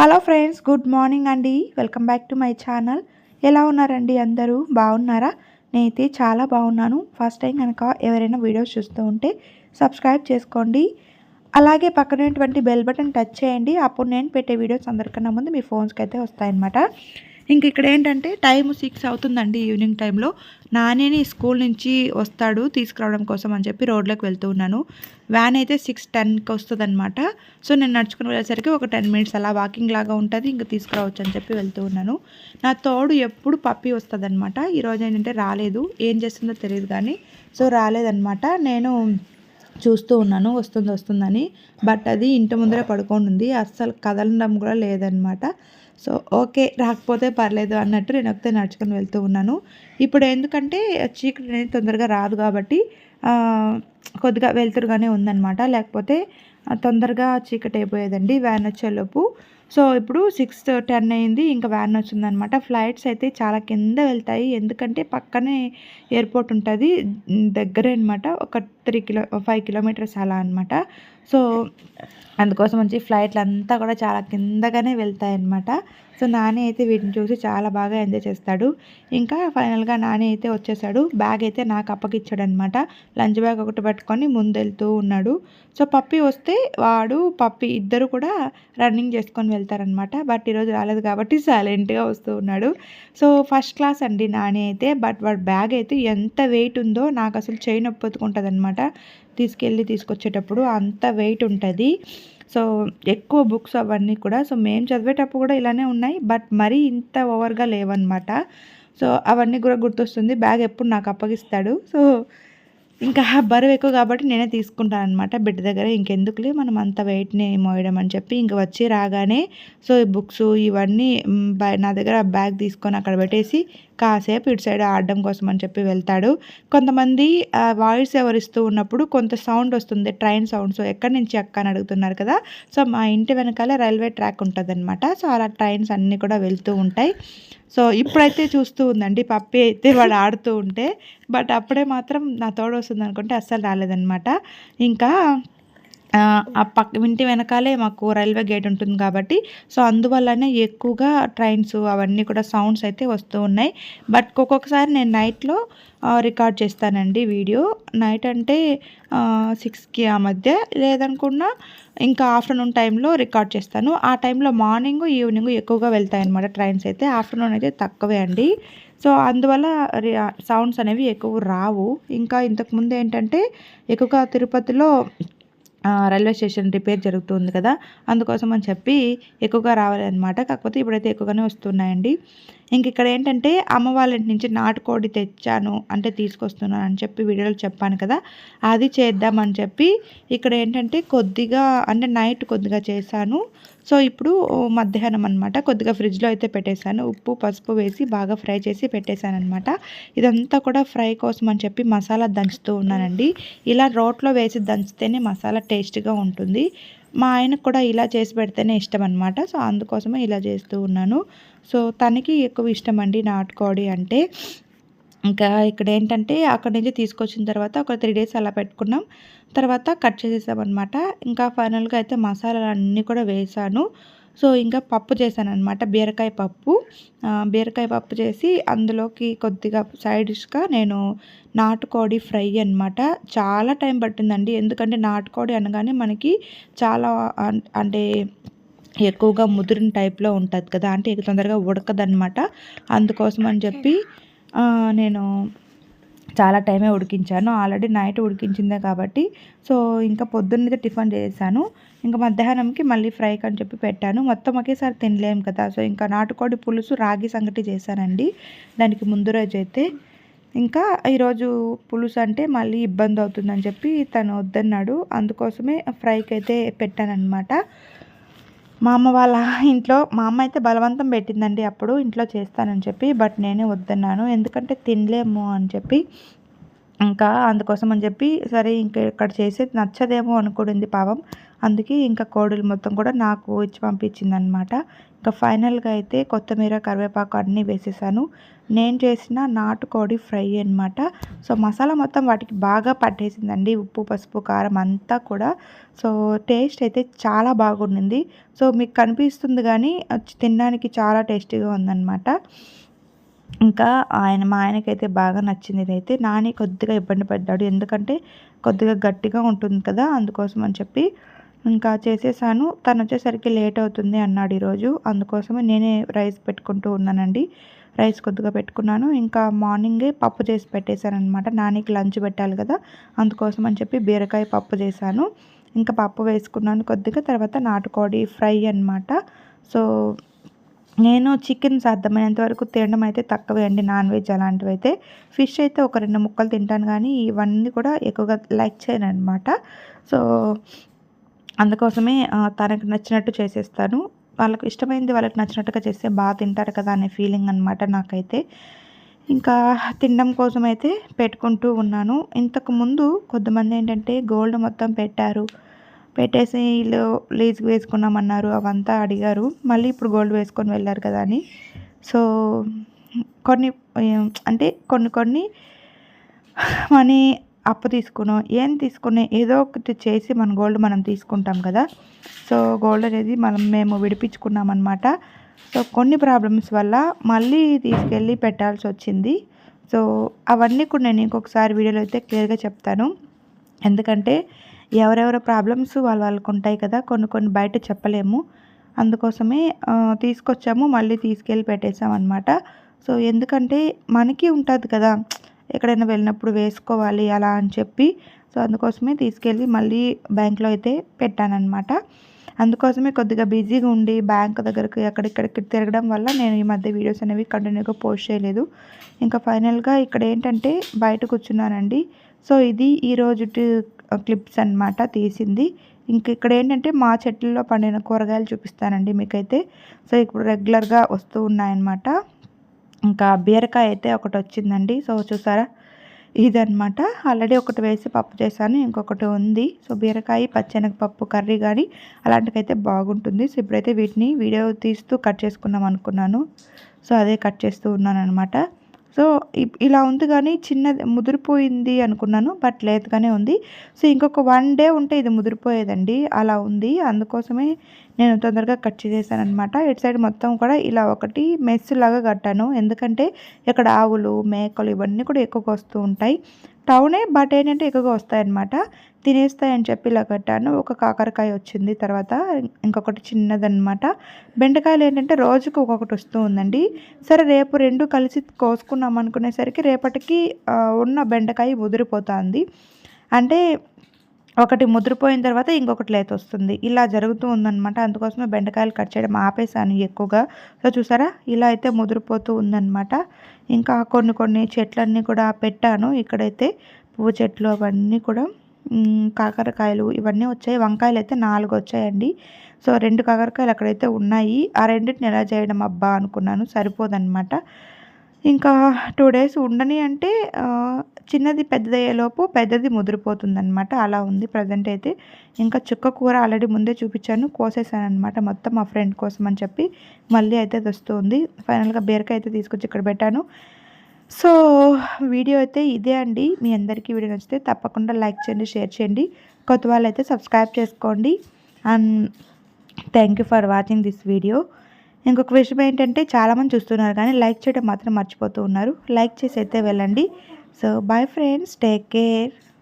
Hello friends good morning అండి. Welcome back to my channel. ఎలా ఉన్నారండి అందరూ? బాగున్నారా? నేనైతే చాలా బాగున్నాను. ఫస్ట్ టైం కనుక ఎవరైనా వీడియోస్ చూస్తూ ఉంటే సబ్స్క్రైబ్ చేసుకోండి. అలాగే పక్కనటువంటి బెల్ బటన్ టచ్ చేయండి. అప్పుడు నేను పెట్టే వీడియోస్ అందరికన్నా ముందు మీ ఫోన్స్కి అయితే వస్తాయన్నమాట. ఇంక ఇక్కడ ఏంటంటే టైం సిక్స్ అవుతుందండి ఈవినింగ్ టైంలో. నానేని స్కూల్ నుంచి వస్తాడు తీసుకురావడం కోసం అని చెప్పి రోడ్లోకి వెళ్తూ ఉన్నాను. వ్యాన్ అయితే సిక్స్ టెన్కి వస్తుంది అనమాట సో నేను నడుచుకుని వెళ్ళేసరికి ఒక టెన్ మినిట్స్ అలా వాకింగ్ లాగా ఉంటుంది ఇంకా తీసుకురావచ్చు అని చెప్పి వెళ్తూ ఉన్నాను. నా తోడు ఎప్పుడు పప్పి వస్తుంది అనమాట ఈరోజు ఏంటంటే రాలేదు. ఏం చేస్తుందో తెలియదు కానీ సో రాలేదనమాట నేను చూస్తూ ఉన్నాను వస్తుంది వస్తుందని. బట్ అది ఇంటి ముందరే పడుకొని ఉంది. అస్సలు కదలడం కూడా లేదనమాట సో ఓకే రాకపోతే పర్లేదు అన్నట్టు నేను ఒకతే నడుచుకొని వెళ్తూ ఉన్నాను. ఇప్పుడు ఎందుకంటే చీకటి అనేది తొందరగా రాదు కాబట్టి కొద్దిగా వెళ్తురుగానే ఉందన్నమాట. లేకపోతే తొందరగా చీకటి అయిపోయేదండి వ్యాన్ వచ్చేలోపు. సో ఇప్పుడు సిక్స్ టెన్ అయింది ఇంకా వ్యాన్ వచ్చిందనమాట ఫ్లైట్స్ అయితే చాలా కింద వెళ్తాయి. ఎందుకంటే పక్కనే ఎయిర్పోర్ట్ ఉంటుంది దగ్గరే అనమాట ఒక త్రీ కిలో ఫైవ్ కిలోమీటర్స్ అలా అనమాట సో అందుకోసం వచ్చి ఫ్లైట్లు అంతా కూడా చాలా కిందగానే వెళ్తాయి అనమాట సో నాని అయితే వీటిని చూసి చాలా బాగా ఎంజాయ్ చేస్తాడు. ఇంకా ఫైనల్గా నాని అయితే వచ్చేసాడు. బ్యాగ్ అయితే నాకు అప్పగిచ్చాడు అనమాట లంచ్ బ్యాగ్ ఒకటి పట్టుకొని ముందెళ్తూ ఉన్నాడు. సో పప్పి వస్తే వాడు పప్పి ఇద్దరు కూడా రన్నింగ్ చేసుకొని వెళ్తారనమాట బట్ ఈరోజు రాలేదు కాబట్టి సైలెంట్గా వస్తూ ఉన్నాడు. సో ఫస్ట్ క్లాస్ అండి నాని అయితే. బట్ వాడు బ్యాగ్ అయితే ఎంత వెయిట్ ఉందో నాకు అసలు చేయి నొప్పి అనమాట అనమాట తీసుకెళ్ళి తీసుకొచ్చేటప్పుడు అంత వెయిట్ ఉంటుంది. సో ఎక్కువ బుక్స్ అవన్నీ కూడా సో మేము చదివేటప్పుడు కూడా ఇలానే ఉన్నాయి. బట్ మరీ ఇంత ఓవర్గా లేవన్నమాట. సో అవన్నీ కూడా గుర్తొస్తుంది. బ్యాగ్ ఎప్పుడు నాకు అప్పగిస్తాడు. సో ఇంకా బరువు ఎక్కువ కాబట్టి నేనే తీసుకుంటాను అనమాట బిడ్డ దగ్గర. ఇంకెందుకులే మనం అంత వెయిట్ని మోయడం అని చెప్పి ఇంక వచ్చి రాగానే సో ఈ బుక్స్ ఇవన్నీ నా దగ్గర బ్యాగ్ తీసుకొని అక్కడ పెట్టేసి కాసేపు ఇటు సైడ్ ఆడడం కోసం అని చెప్పి వెళ్తాడు. కొంతమంది వాయిస్ ఎవరిస్తూ ఉన్నప్పుడు కొంత సౌండ్ వస్తుంది ట్రైన్ సౌండ్ సో ఎక్కడి నుంచి అక్క అని అడుగుతున్నారు కదా సో మా ఇంటి వెనకాల రైల్వే ట్రాక్ ఉంటుంది సో అలా ట్రైన్స్ అన్నీ కూడా వెళ్తూ ఉంటాయి. సో ఇప్పుడైతే చూస్తూ ఉందండి పప్పి అయితే వాడు ఆడుతూ ఉంటే. బట్ అప్పుడే మాత్రం నా తోడు వస్తుంది అనుకుంటే అస్సలు రాలేదనమాట ఇంకా ఆ పక్క ఇంటి వెనకాలే మాకు రైల్వే గేట్ ఉంటుంది కాబట్టి సో అందువల్లనే ఎక్కువగా ట్రైన్స్ అవన్నీ కూడా సౌండ్స్ అయితే వస్తూ ఉన్నాయి. బట్ ఒక్కొక్కసారి నేను నైట్లో రికార్డ్ చేస్తానండి వీడియో. నైట్ అంటే సిక్స్కి ఆ మధ్య లేదనుకున్నా ఇంకా ఆఫ్టర్నూన్ టైంలో రికార్డ్ చేస్తాను. ఆ టైంలో మార్నింగ్ ఈవినింగ్ ఎక్కువగా వెళ్తాయి అనమాట ట్రైన్స్ అయితే. ఆఫ్టర్నూన్ అయితే తక్కువే అండి. సో అందువల్ల సౌండ్స్ అనేవి ఎక్కువ రావు. ఇంకా ఇంతకుముందు ఏంటంటే ఎక్కువగా తిరుపతిలో రైల్వే స్టేషన్ రిపేర్ జరుగుతుంది కదా అందుకోసం అని చెప్పి ఎక్కువగా రావాలన్నమాట. కాకపోతే ఇప్పుడైతే ఎక్కువగానే వస్తున్నాయండి. ఇంక ఇక్కడ ఏంటంటే అమ్మ వాళ్ళ ఇంటి నుంచి నాటుకోడి తెచ్చాను అంటే తీసుకొస్తున్నాను అని చెప్పి వీడియోలో చెప్పాను కదా అది చేద్దామని చెప్పి ఇక్కడ ఏంటంటే కొద్దిగా అంటే నైట్ కొద్దిగా చేశాను. సో ఇప్పుడు మధ్యాహ్నం అనమాట కొద్దిగా ఫ్రిడ్జ్లో అయితే పెట్టేశాను. ఉప్పు పసుపు వేసి బాగా ఫ్రై చేసి పెట్టేశాను అనమాట ఇదంతా కూడా ఫ్రై కోసం అని చెప్పి మసాలా దంచుతూ ఉన్నానండి. ఇలా రోట్లో వేసి దంచితేనే మసాలా టేస్ట్గా ఉంటుంది. మా ఆయనకు కూడా ఇలా చేసి పెడితేనే ఇష్టం అనమాట సో అందుకోసమే ఇలా చేస్తూ ఉన్నాను. సో తనకి ఎక్కువ ఇష్టం అండి నాటుకోడి అంటే. ఇంకా ఇక్కడ ఏంటంటే అక్కడి నుంచి తీసుకొచ్చిన తర్వాత ఒక త్రీ డేస్ అలా పెట్టుకున్నాం. తర్వాత కట్ చేసేసామన్నమాట. ఇంకా ఫైనల్గా అయితే మసాలాలు అన్నీ కూడా వేసాను. సో ఇంకా పప్పు చేశాను అనమాట బీరకాయ పప్పు. బీరకాయ పప్పు చేసి అందులోకి కొద్దిగా సైడ్స్గా నేను నాటుకోడి ఫ్రై అనమాట చాలా టైం పట్టిందండి. ఎందుకంటే నాటుకోడి అనగానే మనకి చాలా అంటే ఎక్కువగా ముదిరిన టైప్లో ఉంటుంది కదా అంటే తొందరగా ఉడకదనమాట అందుకోసం అని చెప్పి నేను చాలా టైమే ఉడికించాను. ఆల్రెడీ నైట్ ఉడికించిందే కాబట్టి సో ఇంకా పొద్దున్నైతే టిఫిన్ చేశాను. ఇంకా మధ్యాహ్నంకి మళ్ళీ ఫ్రైకి అని చెప్పి పెట్టాను. మొత్తం ఒకేసారి తినలేము కదా సో ఇంకా నాటుకోడి పులుసు రాగి సంగటి చేశానండి. దానికి ముందు రోజు అయితే ఇంకా ఈరోజు పులుసు అంటే మళ్ళీ ఇబ్బంది అవుతుందని చెప్పి తను వద్దన్నాడు. అందుకోసమే ఫ్రైకి అయితే పెట్టానమాట మా అమ్మ వాళ్ళ ఇంట్లో మా అమ్మ అయితే బలవంతం పెట్టిందండి అప్పుడు ఇంట్లో చేస్తానని చెప్పి బట్ నేనే వద్దన్నాను. ఎందుకంటే తినలేము అని చెప్పి ఇంకా అందుకోసం అని చెప్పి సరే ఇంకా ఇక్కడ చేసేది నచ్చదేమో అనుకుంది పాపం. అందుకే ఇంకా కోడలు మొత్తం కూడా నాకు ఇచ్చి పంపించింది అనమాట ఇంకా ఫైనల్గా అయితే కొత్తిమీర కరివేపాకు అన్నీ వేసేసాను. నేను చేసిన నాటుకోడి ఫ్రై అనమాట సో మసాలా మొత్తం వాటికి బాగా పట్టేసిందండి. ఉప్పు పసుపు కారం అంతా కూడా. సో టేస్ట్ అయితే చాలా బాగుండింది. సో మీకు కనిపిస్తుంది కానీ తినడానికి చాలా టేస్టీగా ఉందన్నమాట. ఇంకా ఆయన మా ఆయనకైతే బాగా నచ్చింది ఇదైతే. నాని కొద్దిగా ఇబ్బంది పడ్డాడు. ఎందుకంటే కొద్దిగా గట్టిగా ఉంటుంది కదా అందుకోసం అని చెప్పి ఇంకా చేసేసాను. తను వచ్చేసరికి లేట్ అవుతుంది అన్నాడు ఈరోజు. అందుకోసమే నేనే రైస్ పెట్టుకుంటూ ఉన్నానండి. రైస్ కొద్దిగా పెట్టుకున్నాను. ఇంకా మార్నింగే పప్పు చేసి పెట్టేశాను అనమాట నానికి లంచ్ పెట్టాలి కదా. అందుకోసం అని చెప్పి బీరకాయ పప్పు చేశాను. ఇంకా పప్పు వేసుకున్నాను కొద్దిగా. తర్వాత నాటుకోడి ఫ్రై అనమాట సో నేను చికెన్ సాధ్యమైనంత వరకు తినడం అయితే తక్కువే అండి నాన్ వెజ్ అలాంటివి అయితే ఫిష్ అయితే ఒక రెండు ముక్కలు తింటాను కానీ ఇవన్నీ కూడా ఎక్కువగా లైక్ చేయను అనమాట సో అందుకోసమే తనకు నచ్చినట్టు చేసేస్తాను. వాళ్ళకు ఇష్టమైంది వాళ్ళకి నచ్చినట్టుగా చేస్తే బాగా తింటారు కదా అనే ఫీలింగ్ అనమాట నాకైతే. ఇంకా తినడం కోసం అయితే పెట్టుకుంటూ ఉన్నాను. ఇంతకు ముందు కొంతమంది ఏంటంటే గోల్డ్ మొత్తం పెట్టారు. పెట్టేసి వీళ్ళు లీజ్కి వేసుకున్నామన్నారు అవంతా అడిగారు. మళ్ళీ ఇప్పుడు గోల్డ్ వేసుకొని వెళ్ళారు కదా అని. సో కొన్ని అంటే కొన్ని కొన్ని మనీ అప్పు తీసుకునో ఏం తీసుకునే ఏదో ఒకటి చేసి మన గోల్డ్ మనం తీసుకుంటాం కదా. సో గోల్డ్ అనేది మనం మేము విడిపించుకున్నాం అనమాట సో కొన్ని ప్రాబ్లమ్స్ వల్ల మళ్ళీ తీసుకెళ్ళి పెట్టాల్సి వచ్చింది. సో అవన్నీ కూడా నేను ఇంకొకసారి వీడియోలో అయితే క్లియర్గా చెప్తాను. ఎందుకంటే ఎవరెవరి ప్రాబ్లమ్స్ వాళ్ళ వాళ్ళకు ఉంటాయి కదా కొన్ని కొన్ని బయట చెప్పలేము. అందుకోసమే తీసుకొచ్చాము మళ్ళీ తీసుకెళ్ళి పెట్టేసాం అనమాట సో ఎందుకంటే మనకి ఉంటుంది కదా. ఎక్కడైనా వెళ్ళినప్పుడు వేసుకోవాలి అలా అని చెప్పి సో అందుకోసమే తీసుకెళ్ళి మళ్ళీ బ్యాంక్లో అయితే పెట్టానన్నమాట. అందుకోసమే కొద్దిగా బిజీగా ఉండి బ్యాంక్ దగ్గరికి అక్కడిక్కడికి తిరగడం వల్ల నేను ఈ మధ్య వీడియోస్ అనేవి కంటిన్యూగా పోస్ట్ చేయలేదు. ఇంకా ఫైనల్గా ఇక్కడ ఏంటంటే బయట కూర్చున్నానండి. సో ఇది ఈరోజు క్లిప్స్ అనమాట తీసింది. ఇంక ఇక్కడ ఏంటంటే మా చెట్లలో పండిన కూరగాయలు చూపిస్తానండి మీకైతే. సో ఇప్పుడు రెగ్యులర్గా వస్తూ ఉన్నాయన్నమాట. ఇంకా బీరకాయ అయితే ఒకటి వచ్చిందండి. సో చూసారా? ఇదనమాట ఆల్రెడీ ఒకటి వేసి పప్పు చేశాను. ఇంకొకటి ఉంది. సో బీరకాయ పచ్చెనగపప్పు కర్రీ కానీ అలాంటికైతే బాగుంటుంది. సో ఇప్పుడైతే వీటిని వీడియో తీస్తూ కట్ చేసుకుందాం అనుకున్నాను. సో అదే కట్ చేస్తూ ఉన్నాను అనమాట సో ఇలా ఉంది కానీ చిన్నది ముదిరిపోయింది అనుకున్నాను. బట్ లేదుగానే ఉంది. సో ఇంకొక వన్ డే ఉంటే ఇది ముదిరిపోయేదండి. అలా ఉంది. అందుకోసమే నేను తొందరగా కట్ చేసేసాను అనమాట ఇటు సైడ్ మొత్తం కూడా ఇలా ఒకటి మెస్ లాగా కట్టాను. ఎందుకంటే ఇక్కడ ఆవులు మేకలు ఇవన్నీ కూడా ఎక్కువగా వస్తూ ఉంటాయి. టౌనే బట్ ఏంటంటే ఎక్కువగా వస్తాయన్నమాట. తినేస్తాయని చెప్పి ఇలా కట్టాను. ఒక కాకరకాయ వచ్చింది తర్వాత ఇంకొకటి చిన్నదన్నమాట. బెండకాయలు ఏంటంటే రోజుకు ఒక్కొక్కటి వస్తూ ఉందండి. సరే రేపు రెండు కలిసి కోసుకున్నాం అనుకునేసరికి రేపటికి ఉన్న బెండకాయ ముదిరిపోతుంది. అంటే ఒకటి ముదిరిపోయిన తర్వాత ఇంకొకటి లేత వస్తుంది. ఇలా జరుగుతూ ఉందన్నమాట. అందుకోసమే బెండకాయలు కట్ చేయడం ఆపేసాను ఎక్కువగా. సో చూసారా? ఇలా అయితే ముదిరిపోతూ ఉందన్నమాట. ఇంకా కొన్ని కొన్ని చెట్లన్నీ కూడా పెట్టాను. ఇక్కడైతే పువ్వు చెట్లు అవన్నీ కూడా కాకరకాయలు ఇవన్నీ వచ్చాయి. వంకాయలు అయితే నాలుగు వచ్చాయండి. సో రెండు కాకరకాయలు అక్కడైతే ఉన్నాయి. ఆ రెండింటిని ఎలా చేయడం అబ్బా అనుకున్నాను. సరిపోదన్నమాట. ఇంకా టూ డేస్ ఉండని అంటే చిన్నది పెద్దదయ్యేలోపు పెద్దది ముదిరిపోతుందనమాట అలా ఉంది ప్రజెంట్ అయితే. ఇంకా చుక్క కూర ఆల్రెడీ ముందే చూపించాను కోసేసాను అనమాట మొత్తం మా ఫ్రెండ్ కోసం అని చెప్పి. మళ్ళీ అయితే అది వస్తుంది. ఫైనల్గా బీరకాయ అయితే తీసుకొచ్చి ఇక్కడ పెట్టాను. సో వీడియో అయితే ఇదే అండి. మీ అందరికీ వీడియో నచ్చితే తప్పకుండా లైక్ చేయండి షేర్ చేయండి. కొత్త వాళ్ళు అయితే సబ్స్క్రైబ్ చేసుకోండి. And thank you for watching this video. ఇంకొక విషయం ఏంటంటే చాలామంది చూస్తున్నారు కానీ లైక్ చేయడం మాత్రం మర్చిపోతూ ఉన్నారు. లైక్ చేసి అయితే వెళ్ళండి. So bye friends take care